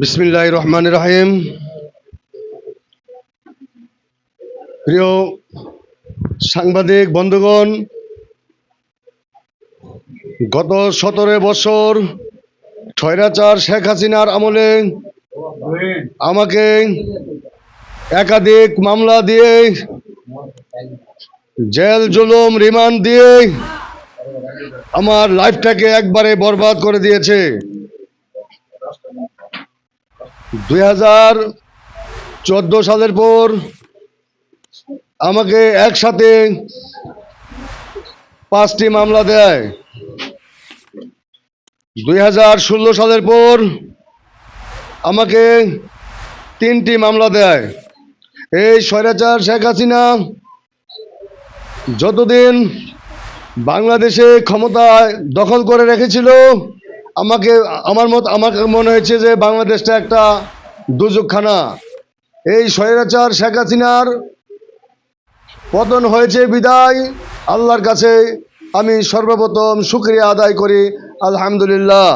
বিসমিল্লাহ রহমান রাহিম। প্রিয় সাংবাদিক, বন্ধুগণ, গত সতেরো বছর ছয়রাচার শেখ হাসিনার আমলে আমাকে একাধিক মামলা দিয়ে, জেল জুলুম রিমান্ড দিয়ে আমার লাইফটাকে একবারে বরবাদ করে দিয়েছে। দুই হাজার চোদ্দ সালের পর আমাকে একসাথে পাঁচটি মামলা দেয়। দুই হাজার ষোলো সালের পর আমাকে তিনটি মামলা দেয়। এই স্বৈরাচার শেখ হাসিনা যতদিন বাংলাদেশে ক্ষমতায় দখল করে রেখেছিল, আমাকে, আমার মত আমাকে মনে হয়েছে যে বাংলাদেশটা একটা দুযোগখানা এই স্বৈরাচার শেখ হাসিনার পতন হয়েছে বিদায়। আল্লাহর কাছে আমি সর্বপ্রথম শুক্রিয়া আদায় করি, আলহামদুলিল্লাহ।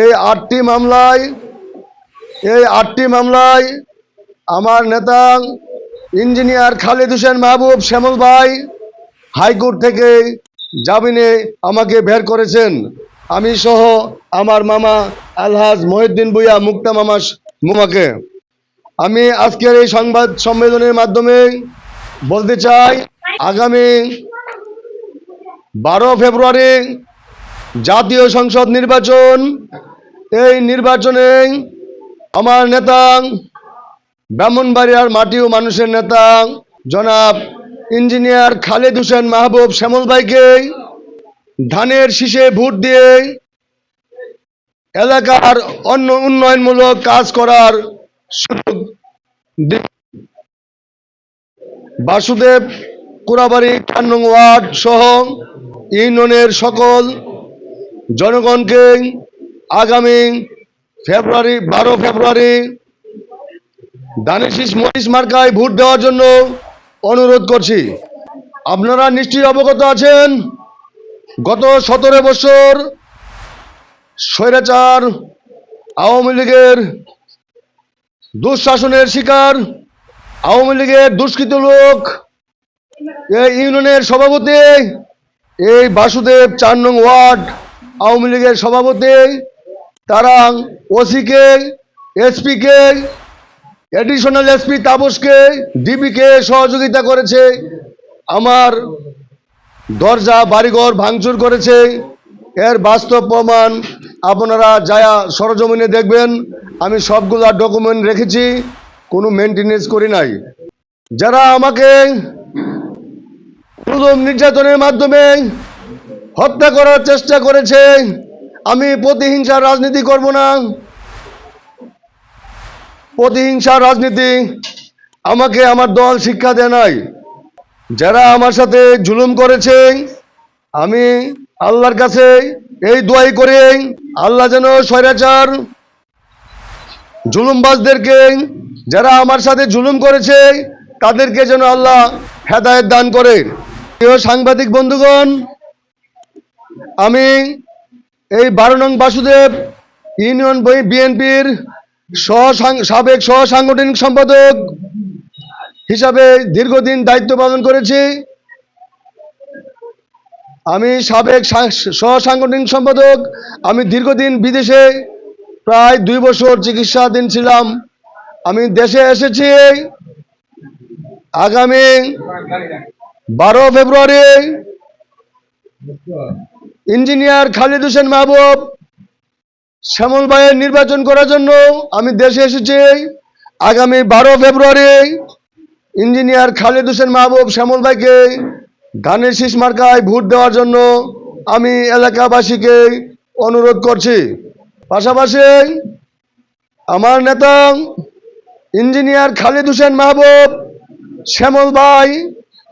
এই আটটি মামলায়, এই আটটি মামলায় আমার নেতা ইঞ্জিনিয়ার খালিদ হোসেন মাহবুব শ্যামল ভাই হাইকোর্ট থেকে জামিনে আমাকে বের করেছেন। আমি সহ আমার মামা আলহাজ মহিউদ্দিন ভুইয়া, মুক্তা মামা মামাকে আমি আজকের এই সংবাদ সম্মেলনের মাধ্যমে বলতে চাই, আগামী বারো ফেব্রুয়ারি জাতীয় সংসদ নির্বাচন। এই নির্বাচনে আমার নেতা, ব্রাহ্মণবাড়িয়ার মাটি ও মানুষের নেতা, জনাব ইঞ্জিনিয়ার খালেদ হোসেন মাহবুব শ্যামল ভাইকে ধানের শীষে ভোট দিয়ে এলাকার অন্য উন্নয়নমূলক কাজ করার সুযোগ বাসুদেব, কুড়াবাড়ি চার ওয়ার্ড সহ ইউনিয়নের সকল জনগণকে আগামী ফেব্রুয়ারি, বারো ফেব্রুয়ারি দানেশিস মরিস মার্কায় ভোট দেওয়ার জন্য অনুরোধ করছি। আপনারা নিশ্চয়ই অবগত আছেন, গত সতেরো বছর স্বৈরাচার, আওয়ামী লীগের দুঃশাসনের শিকার, আওয়ামী লীগের দুষ্কৃত লোক, এই ইউনিয়নের সভাপতি, এই বাসুদেব চার নং ওয়ার্ড, আওয়ামী লীগের সভাপতি, তারা ওসিকে, এসপিকে, এডিশনাল এসপি তাপসকে, ডিবিকে সহযোগিতা করেছে, আমার দরজা, বাড়িঘর ভাঙচুর করেছে এর বাস্তব প্রমাণ আপনারা যায়া সরজমিনে দেখবেন। আমি সবগুলা ডকুমেন্ট রেখেছি, কোনো মেনটেনেন্স করি নাই। যারা আমাকে প্রথম নির্যাতনের মাধ্যমে হত্যা করার চেষ্টা করেছে, আমি প্রতিহিংসার রাজনীতি করব না। প্রতিহিংসার রাজনীতি আমাকে আমার দল শিক্ষা দেয় নাই। যারা আমার সাথে জুলুম করেছে, আমি আল্লাহর কাছে এই দোয়াই করে, আল্লাহ যেন স্বৈরাচার জুলুমবাজদেরকে, যারা আমার সাথে জুলুম করেছে, তাদেরকে যেন আল্লাহ হেদায়েত দান করে। প্রিয় সাংবাদিক বন্ধুগণ, আমি এই বারো নং বাসুদেব ইউনিয়ন বিএনপির সহ সাবেক সহ সাংগঠনিক সম্পাদক হিসাবে দীর্ঘদিন দায়িত্ব পালন করেছি। আমি সাবেক সহ সাংগঠনিক সম্পাদক, আমি দীর্ঘদিন বিদেশে প্রায় দুই বছর চিকিৎসাধীন ছিলাম। আমি দেশে এসেছি আগামী বারো ফেব্রুয়ারি। ইঞ্জিনিয়ার খালিদ হোসেন মাহবুব শ্যামল ভাইয়ের নির্বাচন করার জন্য আমি দেশে এসেছি আগামী বারো ফেব্রুয়ারি। ইঞ্জিনিয়ার খালিদ হোসেন মাহবুব শ্যামল ভাইকে ধানের শীষ মার্কায় ভোট দেওয়ার জন্য আমি এলাকাবাসীকে অনুরোধ করছি। পাশাপাশি আমার নেতা ইঞ্জিনিয়ার খালিদ হোসেন মাহবুব, শ্যামল ভাই,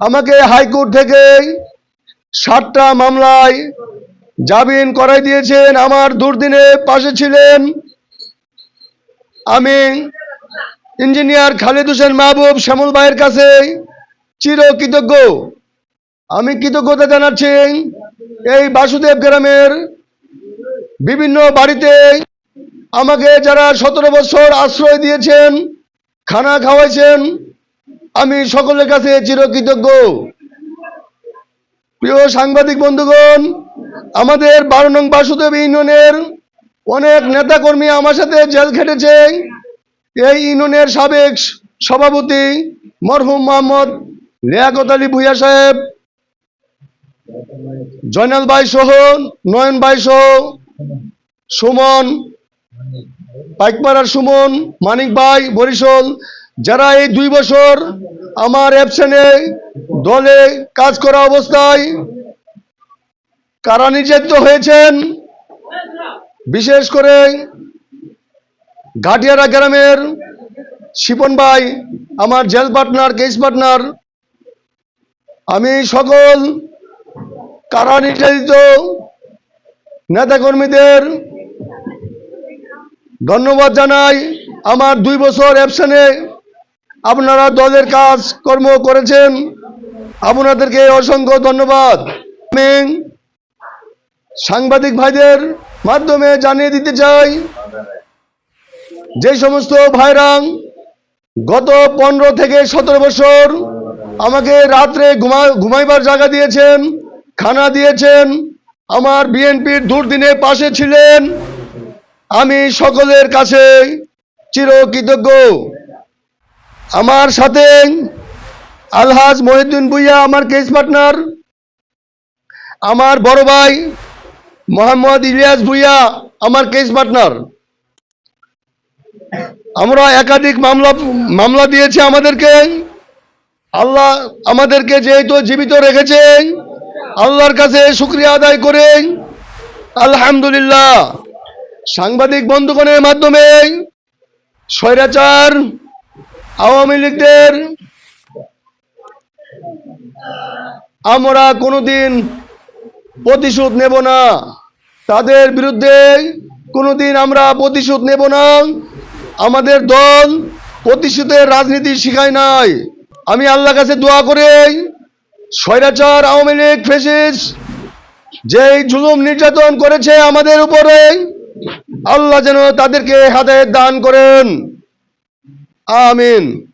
আমাকে হাইকোর্ট থেকে সাতটা মামলায় জামিন করাই দিয়েছেন। আমার দুর্দিনে পাশে ছিলেন আমি ইঞ্জিনিয়ার খালিদ হোসেন মাহবুব, শ্যামল ভাইয়ের কাছে চির কৃতজ্ঞ আমি কৃতজ্ঞতা জানাচ্ছি এই বাসুদেব গ্রামের বিভিন্ন বাড়িতে। আমাকে যারা সতেরো বছর আশ্রয় দিয়েছেন, খানা খাওয়াইছেন, আমি সকলের কাছে চিরকৃতজ্ঞ। প্রিয় সাংবাদিক বন্ধুগণ, আমাদের বারো নং বাসুদেব ইউনিয়নের অনেক নেতাকর্মী আমার সাথে জেল খেটেছে। এই ইউনিয়নের সাবেক সভাপতি মরহুম মোহাম্মদ লিয়াকত আলী ভুইয়া সাহেব জয়নাল ভাই সহ, নয়ন ভাই সহ, সুমন পাইকপাড়ার সুমন, মানিক ভাই, বরিশাল, যারা এই দুই বছর আমার অ্যাবসেন্টে দলে কাজ করা অবস্থায় কারা নির্যাতিত হয়েছেন, বিশেষ করে ঘাটিয়ারা গ্রামের শিপন ভাই, আমার জেল পার্টনার কেস পার্টনার আমি সকল কারা নির্যাতিত? নেতাকর্মীদের ধন্যবাদ জানাই। আমার দুই বছর অ্যাবসেন্টে আপনারা দলের কাজ কর্ম করেছেন। আপনাদেরকে অসংখ্য ধন্যবাদ। আমি সাংবাদিক ভাইদের মাধ্যমে জানিয়ে দিতে চাই, যে সমস্ত ভাইরা গত পনেরো থেকে সতেরো বছর আমাকে রাত্রে ঘুমা, ঘুমাইবার জায়গা দিয়েছেন খানা দিয়েছেন, আমার বিএনপির দুর্দিনে পাশে ছিলেন। আমি সকলের কাছে চিরকৃতজ্ঞ। আমার সাথে আলহাজ মহিউদ্দিন ভুইয়া, আমার কেস পার্টনার আমার বড় ভাই মোহাম্মদ ইলিয়াস ভুইয়া, আমার কেস পার্টনার আমরা একাধিক মামলা মামলা দিয়েছে আমাদেরকে। আল্লাহ আমাদেরকে যেহেতু জীবিত রেখেছে আল্লাহর কাছে শুক্রিয়া আদায় করে আলহামদুলিল্লাহ। সাংবাদিক বন্ধুগণের মাধ্যমে স্বৈরাচার আওয়ামী লীগদের আমরা কোনোদিন প্রতিশোধ নেব না। তাদের বিরুদ্ধে কোনোদিন আমরা প্রতিশোধ নেব না। আমাদের দল প্রতিশোধের রাজনীতি শিখায় নাই। আমি আল্লাহ কাছে দোয়া করে। স্বৈরাচার আওয়ামী লীগ ফেসিস যেই জুলুম নির্যাতন করেছে আমাদের উপরে, আল্লাহ যেন তাদেরকে হাতে দান করেন। আমিন।